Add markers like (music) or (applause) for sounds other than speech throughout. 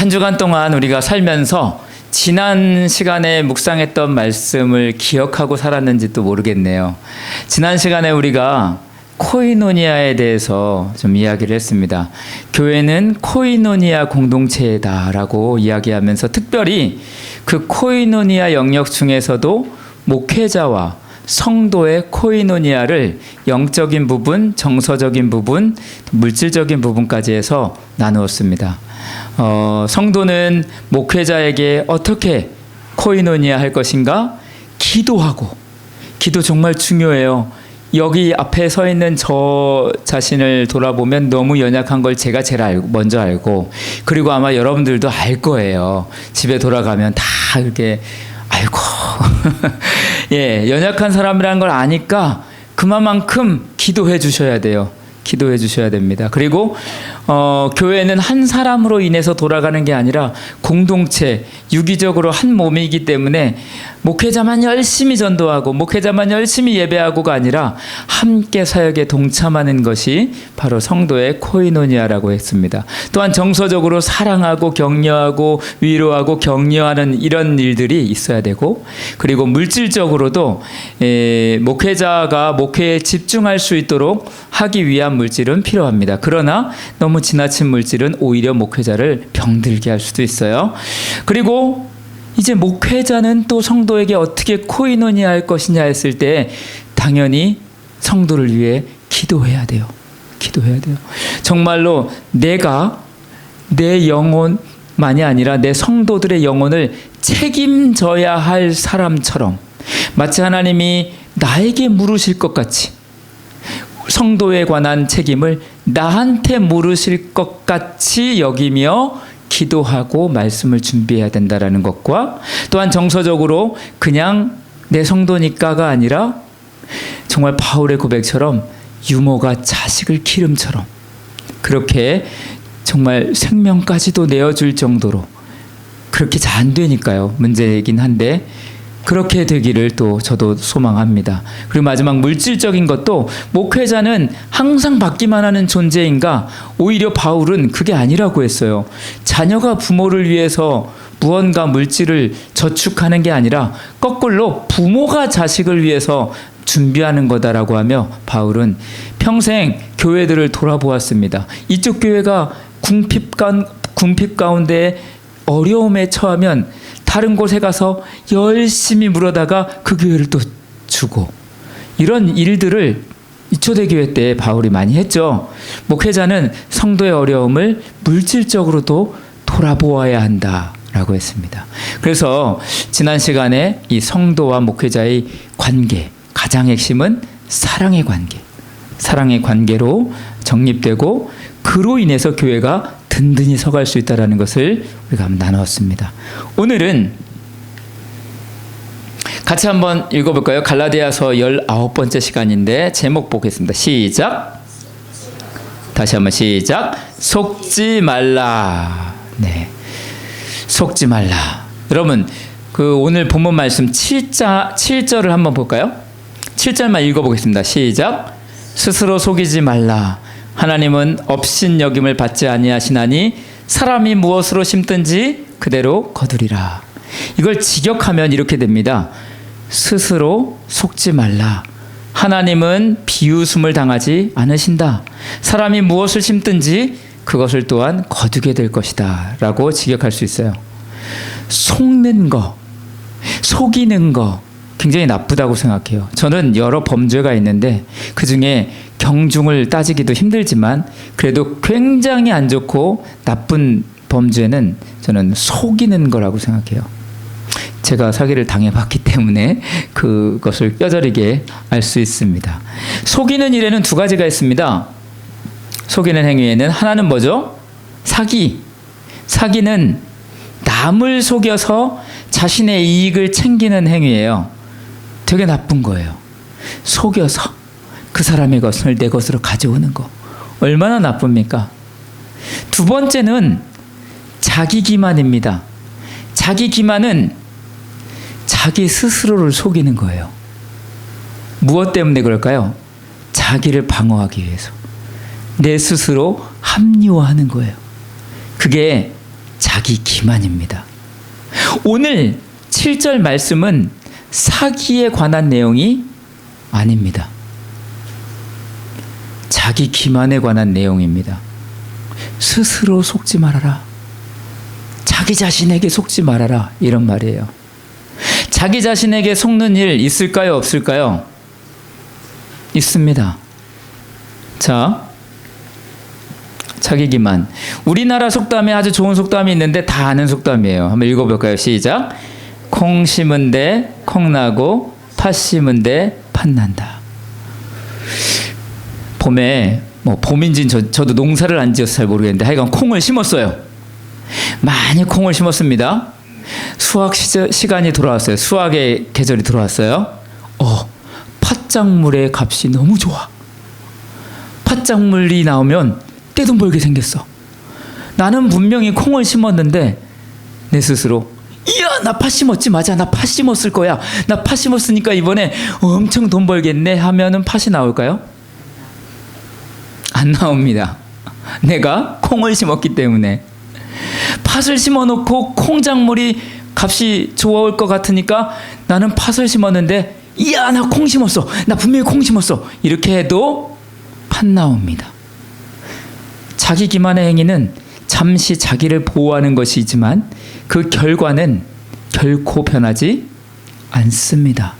한 주간 동안 우리가 살면서 지난 시간에 묵상했던 말씀을 기억하고 살았는지도 모르겠네요. 지난 시간에 우리가 코이노니아에 대해서 좀 이야기를 했습니다. 교회는 코이노니아 공동체다라고 이야기하면서 특별히 그 코이노니아 영역 중에서도 목회자와 성도의 코이노니아를 영적인 부분, 정서적인 부분, 물질적인 부분까지 해서 나누었습니다. 어, 성도는 목회자에게 어떻게 코이노니아 할 것인가? 기도하고 기도 정말 중요해요. 여기 앞에 서 있는 저 자신을 돌아보면 너무 연약한 걸 제가 제일 알고, 먼저 알고 그리고 아마 여러분들도 알 거예요. 집에 돌아가면 다 이렇게 아이고 (laughs) 예 연약한 사람이라는 걸 아니까 그만큼 기도해 주셔야 돼요. 기도해 주셔야 됩니다. 그리고 어, 교회는 한 사람으로 인해서 돌아가는 게 아니라 공동체, 유기적으로 한 몸이기 때문에 목회자만 열심히 전도하고 목회자만 열심히 예배하고가 아니라 함께 사역에 동참하는 것이 바로 성도의 코이노니아라고 했습니다. 또한 정서적으로 사랑하고 격려하고 위로하고 격려하는 이런 일들이 있어야 되고 그리고 물질적으로도 에, 목회자가 목회에 집중할 수 있도록 하기 위한 물질은 필요합니다. 그러나 너무 지나친 물질은 오히려 목회자를 병들게 할 수도 있어요. 그리고 이제 목회자는 또 성도에게 어떻게 코이노니 할 것이냐 했을 때 당연히 성도를 위해 기도해야 돼요. 기도해야 돼요. 정말로 내가 내 영혼만이 아니라 내 성도들의 영혼을 책임져야 할 사람처럼 마치 하나님이 나에게 물으실 것 같이 성도에 관한 책임을 나한테 물으실 것 같이 여기며 기도하고 말씀을 준비해야 된다라는 것과 또한 정서적으로 그냥 내 성도니까가 아니라 정말 바울의 고백처럼 유모가 자식을 기름처럼 그렇게 정말 생명까지도 내어줄 정도로 그렇게 잘 안 되니까요. 문제이긴 한데 그렇게 되기를 또 저도 소망합니다. 그리고 마지막 물질적인 것도 목회자는 항상 받기만 하는 존재인가? 오히려 바울은 그게 아니라고 했어요. 자녀가 부모를 위해서 무언가 물질을 저축하는 게 아니라 거꾸로 부모가 자식을 위해서 준비하는 거다라고 하며 바울은 평생 교회들을 돌아보았습니다. 이쪽 교회가 궁핍, 가운데 어려움에 처하면 다른 곳에 가서 열심히 물어다가 그 교회를 또 주고 이런 일들을 초대교회 때 바울이 많이 했죠. 목회자는 성도의 어려움을 물질적으로도 돌아보아야 한다 라고 했습니다. 그래서 지난 시간에 이 성도와 목회자의 관계 가장 핵심은 사랑의 관계. 사랑의 관계로 정립되고 그로 인해서 교회가 든든히 서갈 수 있다라는 것을 우리가 한번 나누었습니다. 오늘은 같이 한번 읽어볼까요? 갈라디아서 19번째 시간인데 제목 보겠습니다. 시작. 다시 한번 시작. 속지 말라. 네. 속지 말라. 여러분, 그 오늘 본문 말씀 7자, 7절을 한번 볼까요? 7절만 읽어보겠습니다. 시작. 스스로 속이지 말라. 하나님은 업신 여김을 받지 아니하시나니 사람이 무엇으로 심든지 그대로 거두리라. 이걸 직역하면 이렇게 됩니다. 스스로 속지 말라. 하나님은 비웃음을 당하지 않으신다. 사람이 무엇을 심든지 그것을 또한 거두게 될 것이다. 라고 직역할 수 있어요. 속는 거, 속이는 거 굉장히 나쁘다고 생각해요. 저는 여러 범죄가 있는데 그 중에 경중을 따지기도 힘들지만 그래도 굉장히 안 좋고 나쁜 범죄는 저는 속이는 거라고 생각해요. 제가 사기를 당해봤기 때문에 그것을 뼈저리게 알 수 있습니다. 속이는 일에는 두 가지가 있습니다. 속이는 행위에는 하나는 뭐죠? 사기. 사기는 남을 속여서 자신의 이익을 챙기는 행위예요. 되게 나쁜 거예요. 속여서 그 사람의 것을 내 것으로 가져오는 거. 얼마나 나쁩니까? 두 번째는 자기 기만입니다. 자기 기만은 자기 스스로를 속이는 거예요. 무엇 때문에 그럴까요? 자기를 방어하기 위해서. 내 스스로 합리화하는 거예요. 그게 자기 기만입니다. 오늘 7절 말씀은 사기에 관한 내용이 아닙니다. 자기 기만에 관한 내용입니다. 스스로 속지 말아라. 자기 자신에게 속지 말아라. 이런 말이에요. 자기 자신에게 속는 일 있을까요? 없을까요? 있습니다. 자, 자기 기만. 우리나라 속담에 아주 좋은 속담이 있는데 다 아는 속담이에요. 한번 읽어볼까요? 시작. 콩 심은 데 콩 나고 팥 심은 데 팥 난다. 봄에 뭐 봄인지 저, 저도 농사를 안 지어서 잘 모르겠는데 하여간 콩을 심었어요. 많이 콩을 심었습니다. 수확 시저, 시간이 돌아왔어요. 수확의 계절이 돌아왔어요. 어, 팥작물의 값이 너무 좋아. 팥작물이 나오면 떼돈 벌게 생겼어. 나는 분명히 콩을 심었는데 내 스스로 이야 나 팥 심었지 맞아 나 팥 심었을 거야 나 팥 심었으니까 이번에 엄청 돈 벌겠네 하면은 팥이 나올까요? 안 나옵니다. 내가 콩을 심었기 때문에 팥을 심어놓고 콩작물이 값이 좋을 것 같으니까 나는 팥을 심었는데 이야 나 콩 심었어 나 분명히 콩 심었어 이렇게 해도 팥 나옵니다. 자기 기만의 행위는 잠시 자기를 보호하는 것이지만 그 결과는 결코 변하지 않습니다.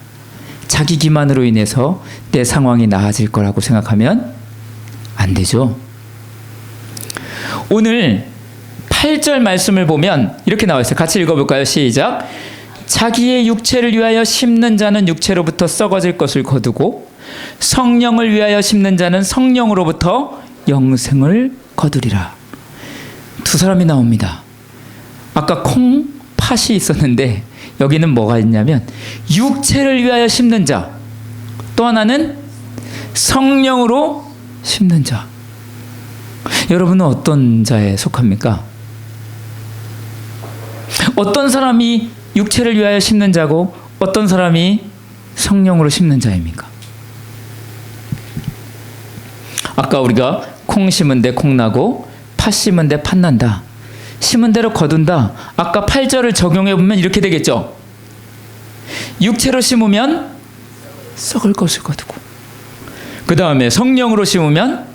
자기 기만으로 인해서 내 상황이 나아질 거라고 생각하면 안 되죠. 오늘 8절 말씀을 보면 이렇게 나와 있어요. 같이 읽어볼까요? 시작. 자기의 육체를 위하여 심는 자는 육체로부터 썩어질 것을 거두고 성령을 위하여 심는 자는 성령으로부터 영생을 거두리라. 두 사람이 나옵니다. 아까 콩, 팥이 있었는데 여기는 뭐가 있냐면 육체를 위하여 심는 자. 또 하나는 성령으로 심는 자. 여러분은 어떤 자에 속합니까? 어떤 사람이 육체를 위하여 심는 자고 어떤 사람이 성령으로 심는 자입니까? 아까 우리가 콩 심은 데 콩 나고 팥 심은 데 팥 난다. 심은 대로 거둔다. 아까 8절을 적용해 보면 이렇게 되겠죠. 육체로 심으면 썩을 것을 거두고 그 다음에 성령으로 심으면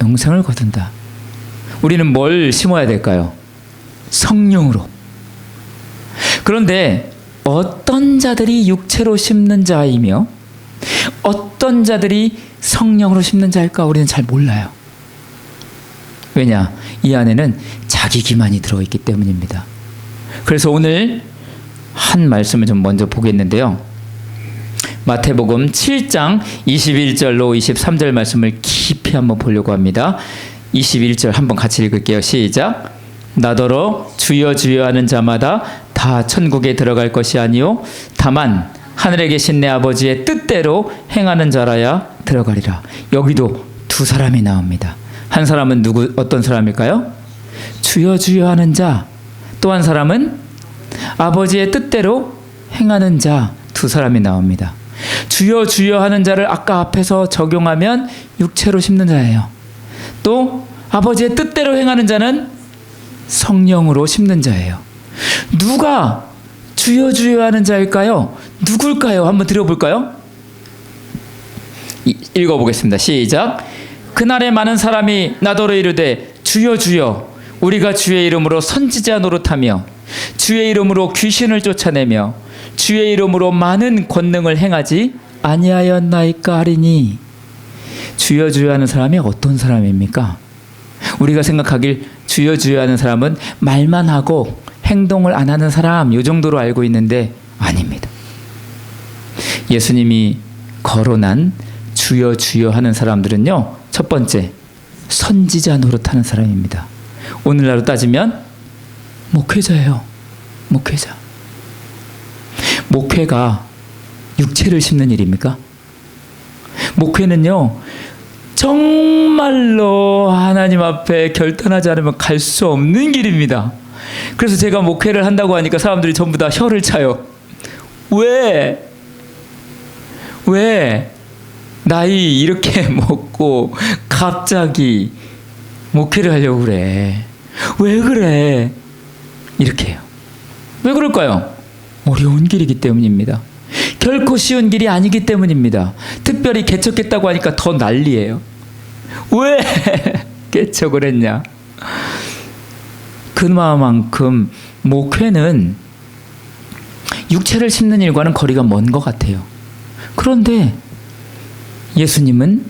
영생을 거둔다. 우리는 뭘 심어야 될까요? 성령으로. 그런데 어떤 자들이 육체로 심는 자이며 어떤 자들이 성령으로 심는 자일까 우리는 잘 몰라요. 왜냐? 이 안에는 자기 기만이 들어있기 때문입니다. 그래서 오늘 한 말씀을 좀 먼저 보겠는데요. 마태복음 7장 21절로 23절 말씀을 깊이 한번 보려고 합니다. 21절 한번 같이 읽을게요. 시작. 나더러 주여 주여 하는 자마다 다 천국에 들어갈 것이 아니요 다만 하늘에 계신 내 아버지의 뜻대로 행하는 자라야 들어가리라. 여기도 두 사람이 나옵니다. 한 사람은 누구 어떤 사람일까요? 주여 주여 하는 자. 또 한 사람은 아버지의 뜻대로 행하는 자. 두 사람이 나옵니다. 주여 주여 하는 자를 아까 앞에서 적용하면 육체로 심는 자예요. 또 아버지의 뜻대로 행하는 자는 성령으로 심는 자예요. 누가 주여 주여 하는 자일까요? 누굴까요? 한번 들어볼까요? 읽어보겠습니다. 시작. 그날에 많은 사람이 나더러 이르되 주여 주여 우리가 주의 이름으로 선지자 노릇하며 주의 이름으로 귀신을 쫓아내며 주의 이름으로 많은 권능을 행하지 아니하였나이까 하리니 주여 주여 하는 사람이 어떤 사람입니까? 우리가 생각하길 주여 주여 하는 사람은 말만 하고 행동을 안 하는 사람 요 정도로 알고 있는데 아닙니다. 예수님이 거론한 주여 주여 하는 사람들은요. 첫 번째 선지자 노릇하는 사람입니다. 오늘날로 따지면 목회자예요. 목회자. 목회가 육체를 심는 일입니까? 목회는요. 정말로 하나님 앞에 결단하지 않으면 갈 수 없는 길입니다. 그래서 제가 목회를 한다고 하니까 사람들이 전부 다 혀를 차요. 왜? 왜? 나이 이렇게 (laughs) 먹고 갑자기 목회를 하려고 그래. 왜 그래? 이렇게 해요. 왜 그럴까요? 어려운 길이기 때문입니다. 결코 쉬운 길이 아니기 때문입니다. 특별히 개척했다고 하니까 더 난리예요. 왜 (laughs) 개척을 했냐? 그만큼 목회는 육체를 심는 일과는 거리가 먼 것 같아요. 그런데 예수님은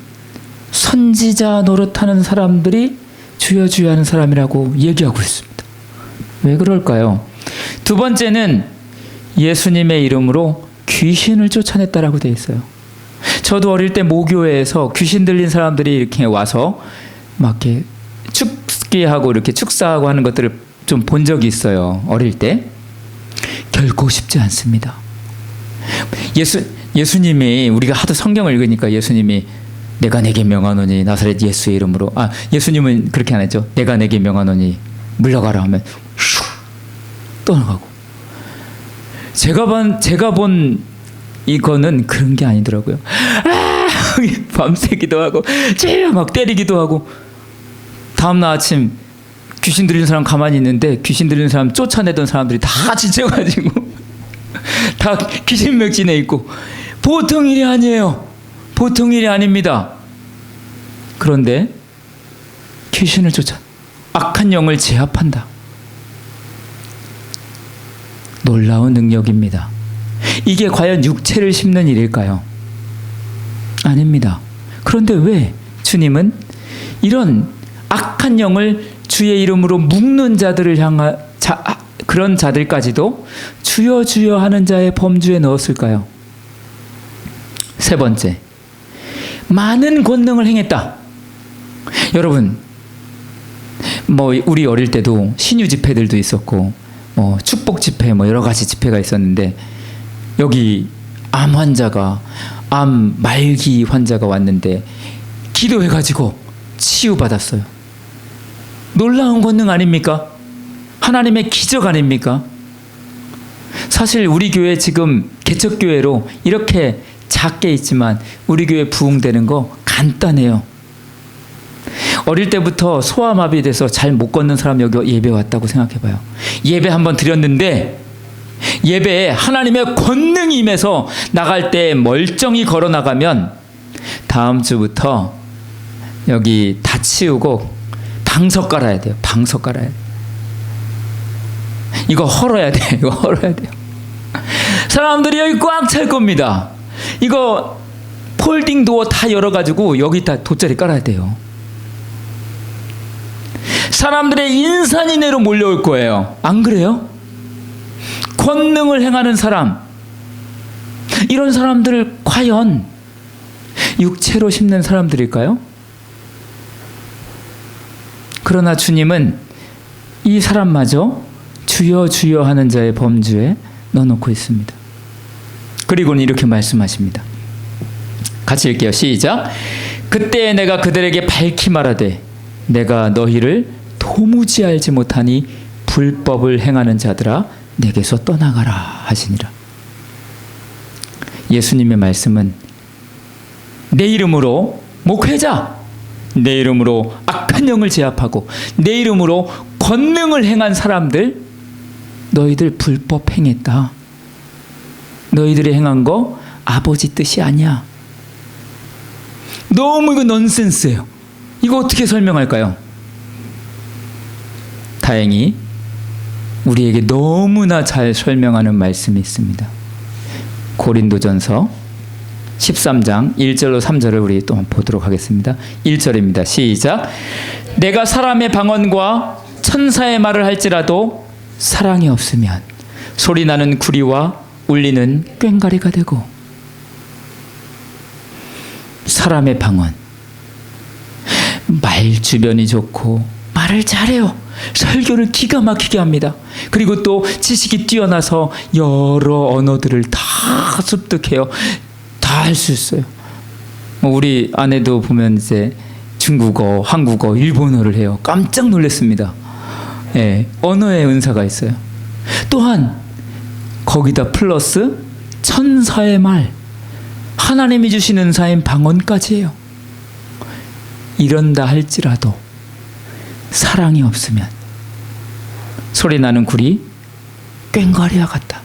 선지자 노릇하는 사람들이 주여 주여 하는 사람이라고 얘기하고 있습니다. 왜 그럴까요? 두 번째는 예수님의 이름으로 귀신을 쫓아냈다라고 되어 있어요. 저도 어릴 때 모교회에서 귀신 들린 사람들이 이렇게 와서 막 이렇게 축기하고 이렇게 축사하고 하는 것들을 좀 본 적이 있어요. 어릴 때. 결코 쉽지 않습니다. 예수 예수님이 우리가 하도 성경을 읽으니까 예수님이 내가 내게 명하노니 나사렛 예수의 이름으로 아 예수님은 그렇게 안 했죠. 내가 내게 명하노니 물러가라 하면 슉 떠나가고 제가 본 제가 본 이거는 그런 게 아니더라고요. 아, 밤새기도 하고 제일 막 때리기도 하고 다음 날 아침 귀신 들린 사람 가만히 있는데 귀신 들린 사람 쫓아내던 사람들이 다 (laughs) 지쳐가지고 (laughs) 다 귀신 맥진에 있고 보통 일이 아니에요. 보통 일이 아닙니다. 그런데 귀신을 쫓아 악한 영을 제압한다. 놀라운 능력입니다. 이게 과연 육체를 심는 일일까요? 아닙니다. 그런데 왜 주님은 이런 악한 영을 주의 이름으로 묶는 자들을 향한 자, 그런 자들까지도 주여 주여 하는 자의 범주에 넣었을까요? 세 번째, 많은 권능을 행했다. 여러분, 뭐 우리 어릴 때도 신유 집회들도 있었고, 뭐 축복 집회, 뭐 여러 가지 집회가 있었는데 여기 암 환자가 암 말기 환자가 왔는데 기도해 가지고 치유 받았어요. 놀라운 권능 아닙니까? 하나님의 기적 아닙니까? 사실 우리 교회 지금 개척 교회로 이렇게 작게 있지만 우리 교회 부흥되는 거 간단해요. 어릴 때부터 소아마비 돼서 잘 못 걷는 사람 여기 예배 왔다고 생각해 봐요. 예배 한번 드렸는데 예배에 하나님의 권능이 임해서 나갈 때 멀쩡히 걸어 나가면 다음 주부터 여기 다 치우고 방석 깔아야 돼요. 방석 깔아야 돼. 이거 헐어야 돼. (laughs) 이거 헐어야 돼요. 사람들이 여기 꽉 찰 겁니다. 이거 폴딩 도어 다 열어가지고 여기 다 돗자리 깔아야 돼요. 사람들의 인산이 내로 몰려올 거예요. 안 그래요? 권능을 행하는 사람, 이런 사람들 과연 육체로 심는 사람들일까요? 그러나 주님은 이 사람마저 주여 주여 하는 자의 범주에 넣어놓고 있습니다. 그리고는 이렇게 말씀하십니다. 같이 읽게요. 시작. 그때 내가 그들에게 밝히 말하되 내가 너희를 도무지 알지 못하니 불법을 행하는 자들아 내게서 떠나가라 하시니라. 예수님의 말씀은 내 이름으로 목회자, 내 이름으로 악한 영을 제압하고 내 이름으로 권능을 행한 사람들 너희들 불법 행했다. 너희들이 행한 거 아버지 뜻이 아니야. 너무 이거 넌센스예요. 이거 어떻게 설명할까요? 다행히 우리에게 너무나 잘 설명하는 말씀이 있습니다. 고린도전서 13장 1절로 3절을 우리 또 보도록 하겠습니다. 1절입니다. 시작. 내가 사람의 방언과 천사의 말을 할지라도 사랑이 없으면 소리 나는 구리와 울리는 꽹가리가 되고 사람의 방언 말 주변이 좋고 말을 잘해요. 설교를 기가 막히게 합니다. 그리고 또 지식이 뛰어나서 여러 언어들을 다 습득해요. 다 할 수 있어요. 뭐 우리 아내도 보면 이제 중국어, 한국어, 일본어를 해요. 깜짝 놀랐습니다. 예, 언어의 은사가 있어요. 또한 거기다 플러스 천사의 말, 하나님이 주신 은사인 방언까지 해요. 이런다 할지라도 사랑이 없으면 소리 나는 굴이 꽹과리와 같다.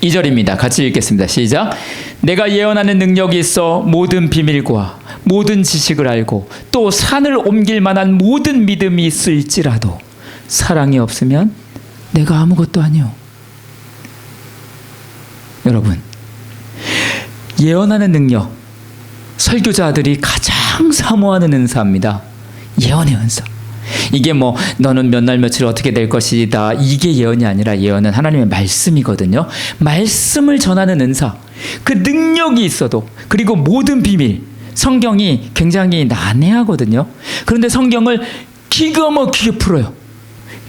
2절입니다. 같이 읽겠습니다. 시작. 내가 예언하는 능력이 있어 모든 비밀과 모든 지식을 알고 또 산을 옮길 만한 모든 믿음이 있을지라도 사랑이 없으면 내가 아무것도 아니요. 여러분, 예언하는 능력, 설교자들이 가장 사모하는 은사입니다. 예언의 은사. 이게 뭐 너는 몇 날 며칠 어떻게 될 것이다. 이게 예언이 아니라 예언은 하나님의 말씀이거든요. 말씀을 전하는 은사. 그 능력이 있어도 그리고 모든 비밀. 성경이 굉장히 난해하거든요. 그런데 성경을 기가 막히게 풀어요.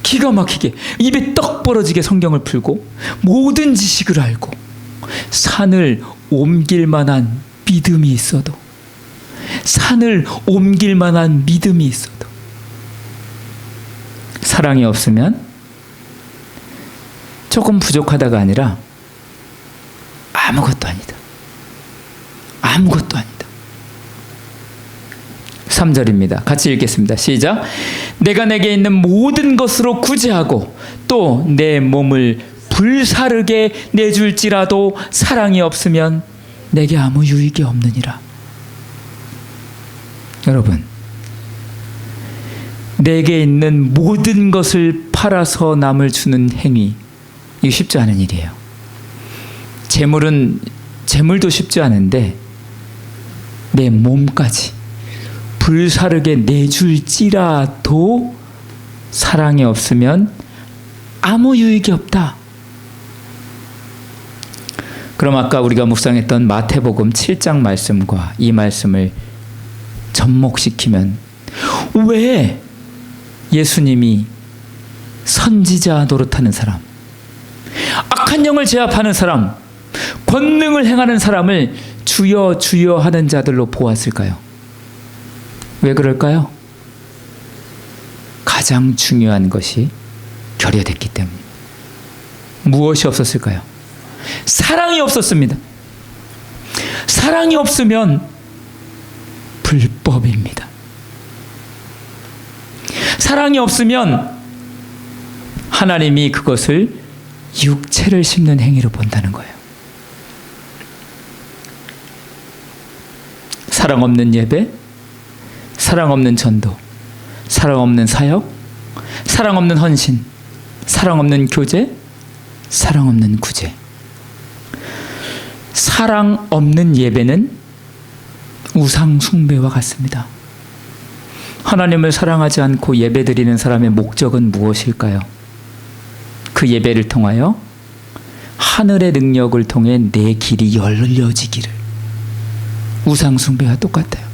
기가 막히게 입에 떡 벌어지게 성경을 풀고 모든 지식을 알고 산을 옮길 만한 믿음이 있어도 산을 옮길 만한 믿음이 있어도 사랑이 없으면 조금 부족하다가 아니라 아무것도 아니다. 아무것도 아니다. 3절입니다. 같이 읽겠습니다. 시작. 내가 내게 있는 모든 것으로 구제하고 또 내 몸을 불사르게 내줄지라도 사랑이 없으면 내게 아무 유익이 없느니라. 여러분, 내게 있는 모든 것을 팔아서 남을 주는 행위, 이거 쉽지 않은 일이에요. 재물은 재물도 쉽지 않은데 내 몸까지 불사르게 내줄지라도 사랑이 없으면 아무 유익이 없다. 그럼 아까 우리가 묵상했던 마태복음 7장 말씀과 이 말씀을 접목시키면 왜 예수님이 선지자 노릇하는 사람, 악한 영을 제압하는 사람, 권능을 행하는 사람을 주여 주여 하는 자들로 보았을까요? 왜 그럴까요? 가장 중요한 것이 결여됐기 때문에 무엇이 없었을까요? 사랑이 없었습니다. 사랑이 없으면 불법입니다. 사랑이 없으면 하나님이 그것을 육체를 심는 행위로 본다는 거예요. 사랑 없는 예배, 사랑 없는 전도, 사랑 없는 사역, 사랑 없는 헌신, 사랑 없는 교제, 사랑 없는 구제. 사랑 없는 예배는 우상 숭배와 같습니다. 하나님을 사랑하지 않고 예배드리는 사람의 목적은 무엇일까요? 그 예배를 통하여 하늘의 능력을 통해 내 길이 열려지기를 우상 숭배와 똑같아요.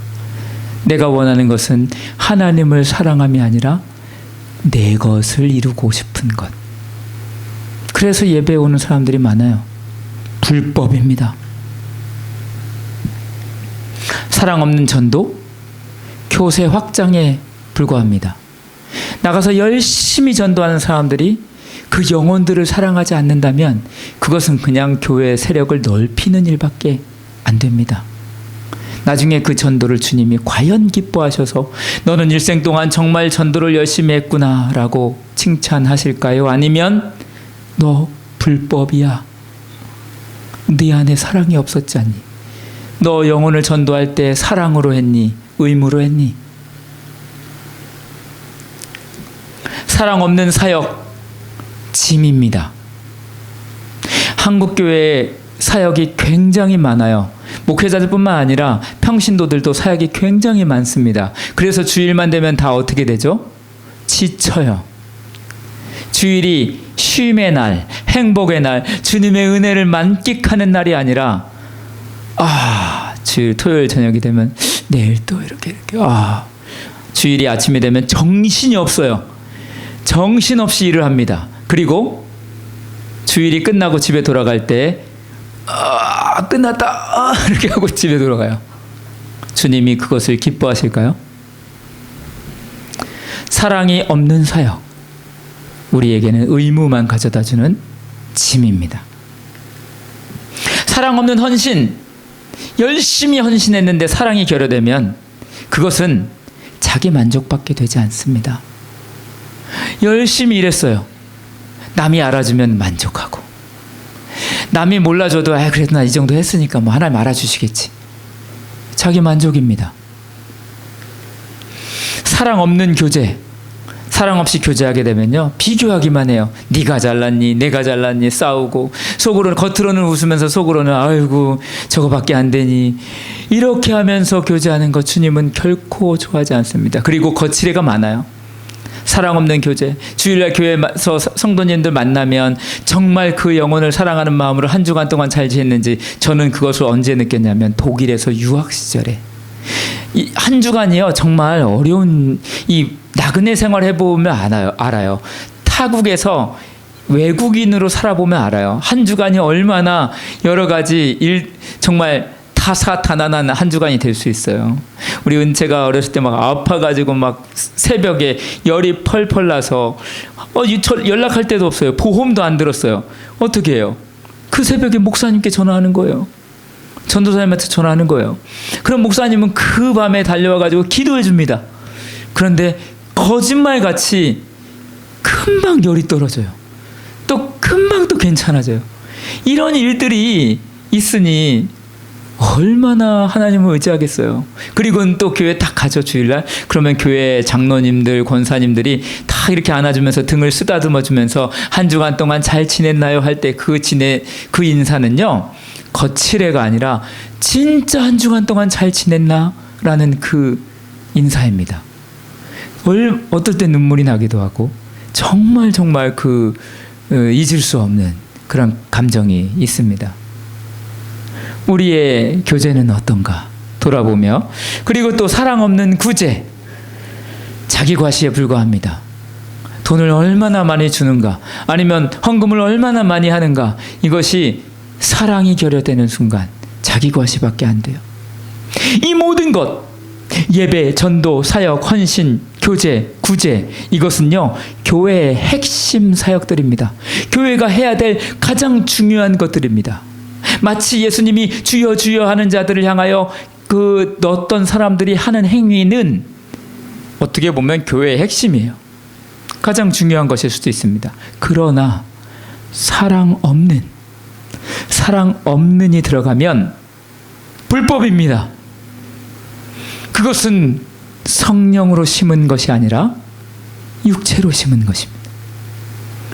내가 원하는 것은 하나님을 사랑함이 아니라 내 것을 이루고 싶은 것. 그래서 예배 오는 사람들이 많아요. 불법입니다. 사랑 없는 전도, 교세 확장에 불과합니다. 나가서 열심히 전도하는 사람들이 그 영혼들을 사랑하지 않는다면 그것은 그냥 교회 세력을 넓히는 일밖에 안 됩니다. 나중에 그 전도를 주님이 과연 기뻐하셔서 너는 일생 동안 정말 전도를 열심히 했구나 라고 칭찬하실까요? 아니면 너 불법이야. 네 안에 사랑이 없었지 않니? 너 영혼을 전도할 때 사랑으로 했니? 의무로 했니? 사랑 없는 사역 짐입니다. 한국 교회 사역이 굉장히 많아요. 목회자들뿐만 아니라 평신도들도 사역이 굉장히 많습니다. 그래서 주일만 되면 다 어떻게 되죠? 지쳐요. 주일이 쉼의 날, 행복의 날, 주님의 은혜를 만끽하는 날이 아니라 아 주일 토요일 저녁이 되면 내일 또 이렇게 이렇게 아 주일이 아침이 되면 정신이 없어요. 정신 없이 일을 합니다. 그리고 주일이 끝나고 집에 돌아갈 때 아, 끝났다 아, 이렇게 하고 집에 돌아가요. 주님이 그것을 기뻐하실까요? 사랑이 없는 사역 우리에게는 의무만 가져다 주는 짐입니다. 사랑 없는 헌신 열심히 헌신했는데 사랑이 결여되면 그것은 자기 만족밖에 되지 않습니다. 열심히 일했어요. 남이 알아주면 만족하고. 남이 몰라줘도 아 그래도 나 이 정도 했으니까 뭐 하나님 알아주시겠지. 자기 만족입니다. 사랑 없는 교제, 사랑 없이 교제하게 되면요 비교하기만 해요. 네가 잘났니, 내가 잘났니 싸우고 속으로는 겉으로는 웃으면서 속으로는 아이고 저거밖에 안 되니 이렇게 하면서 교제하는 것 주님은 결코 좋아하지 않습니다. 그리고 거칠애가 많아요. 사랑 없는 교제. 주일날 교회에서 성도님들 만나면 정말 그 영혼을 사랑하는 마음으로 한 주간 동안 잘 지냈는지 저는 그것을 언제 느꼈냐면 독일에서 유학 시절에 이 한 주간이요 정말 어려운 이 나그네 생활 해보면 알아요. 알아요. 타국에서 외국인으로 살아보면 알아요. 한 주간이 얼마나 여러 가지 일 정말 타사타난한 한 주간이 될 수 있어요. 우리 은채가 어렸을 때 막 아파가지고 막 새벽에 열이 펄펄 나서 어, 연락할 때도 없어요. 보험도 안 들었어요. 어떻게 해요? 그 새벽에 목사님께 전화하는 거예요. 전도사님한테 전화하는 거예요. 그럼 목사님은 그 밤에 달려와가지고 기도해 줍니다. 그런데 거짓말 같이 금방 열이 떨어져요. 또 금방 또 괜찮아져요. 이런 일들이 있으니 얼마나 하나님을 의지하겠어요. 그리고 또 교회 딱 가죠 주일날. 그러면 교회 장로님들, 권사님들이 다 이렇게 안아주면서 등을 쓰다듬어 주면서 한 주간 동안 잘 지냈나요 할 때 그 지내 그 인사는요 거칠애가 아니라 진짜 한 주간 동안 잘 지냈나 라는 그 인사입니다. 얼, 어떨 때 눈물이 나기도 하고 정말 정말 그 어, 잊을 수 없는 그런 감정이 있습니다. 우리의 교제는 어떤가 돌아보며 그리고 또 사랑 없는 구제 자기 과시에 불과합니다. 돈을 얼마나 많이 주는가 아니면 헌금을 얼마나 많이 하는가 이것이 사랑이 결여되는 순간 자기 과시밖에 안 돼요. 이 모든 것 예배, 전도, 사역, 헌신, 교제, 구제 이것은요 교회의 핵심 사역들입니다. 교회가 해야 될 가장 중요한 것들입니다. 마치 예수님이 주여 주여 하는 자들을 향하여 그 어떤 사람들이 하는 행위는 어떻게 보면 교회의 핵심이에요. 가장 중요한 것일 수도 있습니다. 그러나 사랑 없는 사랑 없는이 들어가면 불법입니다. 그것은 성령으로 심은 것이 아니라 육체로 심은 것입니다.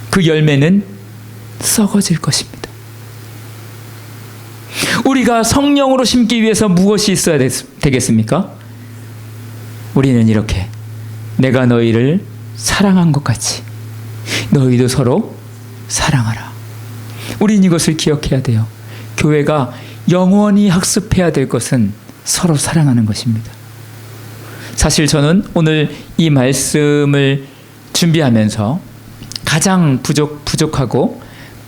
그 열매는 썩어질 것입니다. 우리가 성령으로 심기 위해서 무엇이 있어야 되겠습니까? 우리는 이렇게 내가 너희를 사랑한 것 같이 너희도 서로 사랑하라. 우린 이것을 기억해야 돼요. 교회가 영원히 학습해야 될 것은 서로 사랑하는 것입니다. 사실 저는 오늘 이 말씀을 준비하면서 가장 부족 부족하고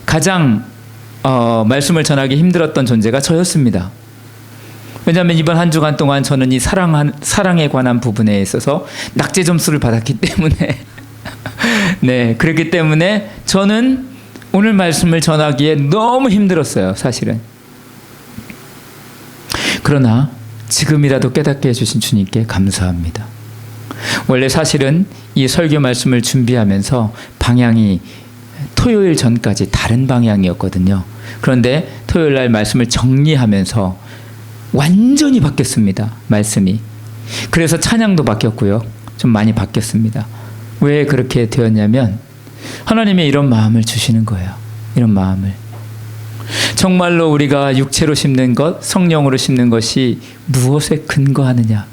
가장 어, 말씀을 전하기 힘들었던 존재가 저였습니다. 왜냐하면 이번 한 주간 동안 저는 이 사랑 사랑에 관한 부분에 있어서 낙제 점수를 받았기 때문에 (laughs) 네 그렇기 때문에 저는 오늘 말씀을 전하기에 너무 힘들었어요 사실은 그러나 지금이라도 깨닫게 해주신 주님께 감사합니다. 원래 사실은 이 설교 말씀을 준비하면서 방향이 토요일 전까지 다른 방향이었거든요. 그런데 토요일 날 말씀을 정리하면서 완전히 바뀌었습니다. 말씀이. 그래서 찬양도 바뀌었고요. 좀 많이 바뀌었습니다. 왜 그렇게 되었냐면 하나님의 이런 마음을 주시는 거예요. 이런 마음을. 정말로 우리가 육체로 심는 것, 성령으로 심는 것이 무엇에 근거하느냐?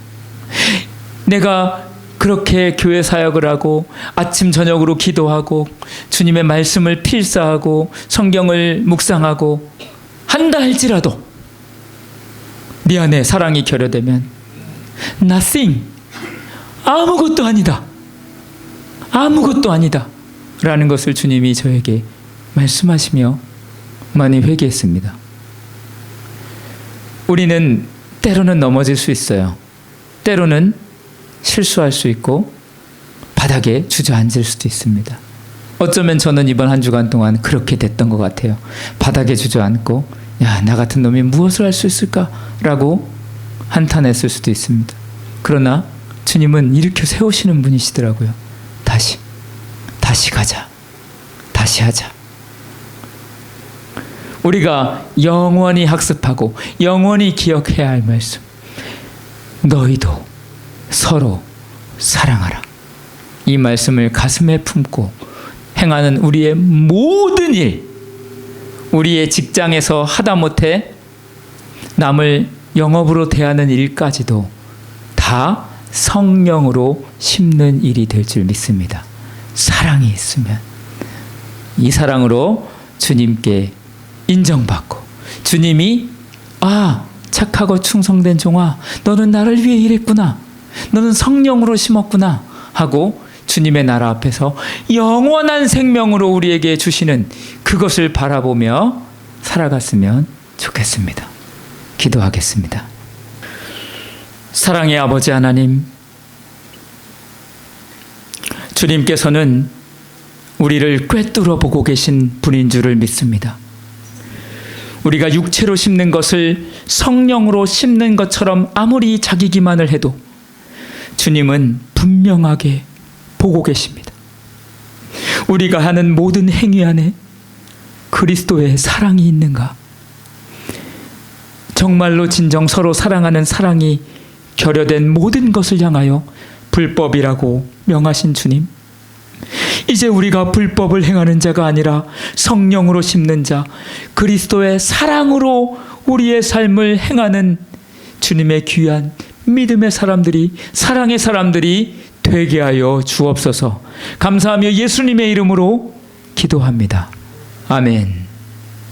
내가 그렇게 교회 사역을 하고 아침 저녁으로 기도하고 주님의 말씀을 필사하고 성경을 묵상하고 한다 할지라도 네 안에 사랑이 결여되면 nothing 아무것도 아니다. 아무것도 아니다. 라는 것을 주님이 저에게 말씀하시며 많이 회개했습니다. 우리는 때로는 넘어질 수 있어요. 때로는 실수할 수 있고 바닥에 주저앉을 수도 있습니다. 어쩌면 저는 이번 한 주간 동안 그렇게 됐던 것 같아요. 바닥에 주저앉고 야, 나 같은 놈이 무엇을 할 수 있을까 라고 한탄했을 수도 있습니다. 그러나 주님은 일으켜 세우시는 분이시더라고요. 다시 다시 가자. 다시 하자. 우리가 영원히 학습하고 영원히 기억해야 할 말씀. 너희도 서로 사랑하라. 이 말씀을 가슴에 품고 행하는 우리의 모든 일, 우리의 직장에서 하다못해 남을 영업으로 대하는 일까지도 다 성령으로 심는 일이 될 줄 믿습니다. 사랑이 있으면 이 사랑으로 주님께 인정받고 주님이 아 착하고 충성된 종아 너는 나를 위해 일했구나 너는 성령으로 심었구나 하고 주님의 나라 앞에서 영원한 생명으로 우리에게 주시는 그것을 바라보며 살아갔으면 좋겠습니다. 기도하겠습니다. 사랑의 아버지 하나님, 주님께서는 우리를 꿰뚫어 보고 계신 분인 줄을 믿습니다. 우리가 육체로 심는 것을 성령으로 심는 것처럼 아무리 자기 기만을 해도 주님은 분명하게 보고 계십니다. 우리가 하는 모든 행위 안에 그리스도의 사랑이 있는가? 정말로 진정 서로 사랑하는 사랑이 결여된 모든 것을 향하여 불법이라고 명하신 주님. 이제 우리가 불법을 행하는 자가 아니라 성령으로 심는 자, 그리스도의 사랑으로 우리의 삶을 행하는 주님의 귀한 믿음의 사람들이, 사랑의 사람들이 되게 하여 주옵소서. 감사하며 예수님의 이름으로 기도합니다. 아멘.